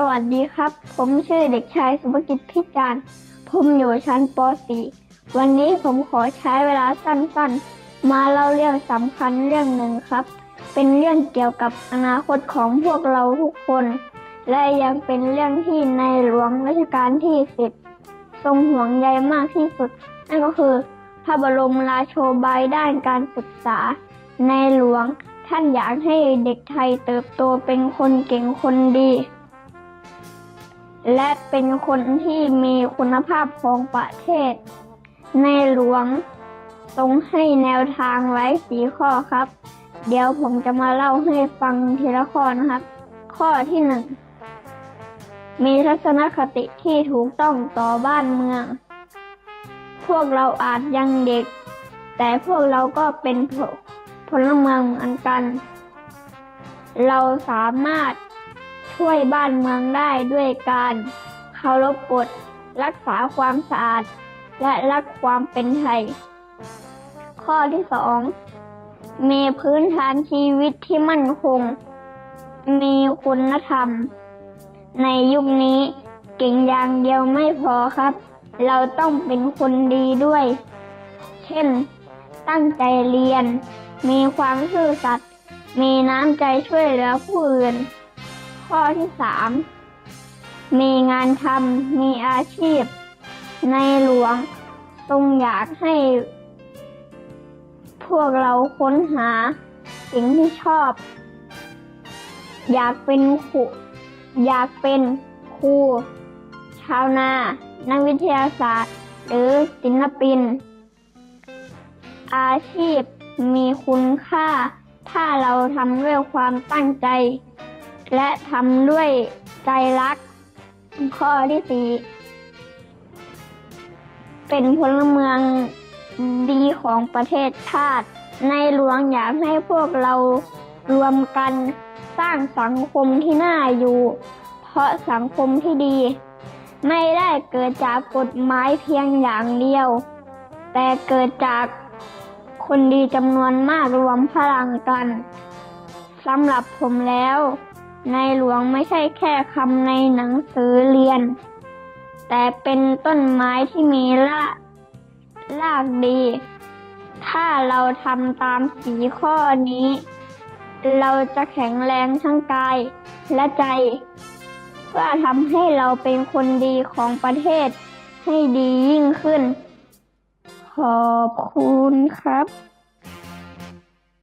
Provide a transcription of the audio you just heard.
สวัสดีครับ ผมชื่อเด็กชายสุภกิจพิจารณ์ผมอยู่ชั้นป .4 วันนี้ผมขอใช้เวลาสั้นๆ มาเล่าเรื่องสำคัญเรื่องหนึ่งครับ เป็นเรื่องเกี่ยวกับอนาคตของพวกเราทุกคน และยังเป็นเรื่องที่ในหลวงรัชกาลที่สิบทรงห่วงใยมากที่สุด นั่นก็คือ พระบรมราโชบายด้านการศึกษา ในหลวงท่านอยากให้เด็กไทยเติบโตเป็นคนเก่งคนดี และเป็นคนที่มีคุณภาพของประเทศ ในหลวงทรงให้แนวทางไว้สีข้อครับ เดี๋ยวผมจะมาเล่าให้ฟังทีละข้อนะครับ ข้อที่หนึ่งมีทัศนคติที่ถูกต้องต่อบ้านเมือง พวกเราอาจยังเด็ก แต่พวกเราก็เป็นพลพลเมืองเหมือนกัน เราสามารถ ช่วยบ้านเมืองได้ด้วยการเคารพกฎรักษาความสะอาด และรักความเป็นไทย ข้อที่สองมีพื้นฐานชีวิตที่มั่นคง มีคุณธรรม ในยุคนี้เก่งอย่างเดียวไม่พอครับ เราต้องเป็นคนดีด้วย เช่น ตั้งใจเรียน มีความซื่อสัตย์ มีน้ำใจช่วยเหลือผู้อื่น ข้อที่สามมีงานทำมีอาชีพ ในหลวงทรงอยากให้ พวกเราค้นหาสิ่งที่ชอบ อยากเป็นครูอยากเป็นครู ชาวนา นักวิทยาศาสตร์ หรือศิลปิน อาชีพมีคุณค่า ถ้าเราทำด้วยความตั้งใจ และทำด้วยใจรัก ข้อที่สี่เป็นพลเมืองดีของประเทศชาติ ในหลวงอยากให้พวกเรารวมกันสร้างสังคมที่น่าอยู่ เพราะสังคมที่ดี ไม่ได้เกิดจากกฎหมายเพียงอย่างเดียว แต่เกิดจากคนดีจำนวนมากรวมพลังกันสำหรับผมแล้ว ในหลวงไม่ใช่แค่คำในหนังสือเรียน แต่เป็นต้นไม้ที่มีรากรากดี ถ้าเราทำตามสีข้อนี้ เราจะแข็งแรงทั้งกายและใจ เพื่อทำให้เราเป็นคนดีของประเทศให้ดียิ่งขึ้น ขอบคุณครับ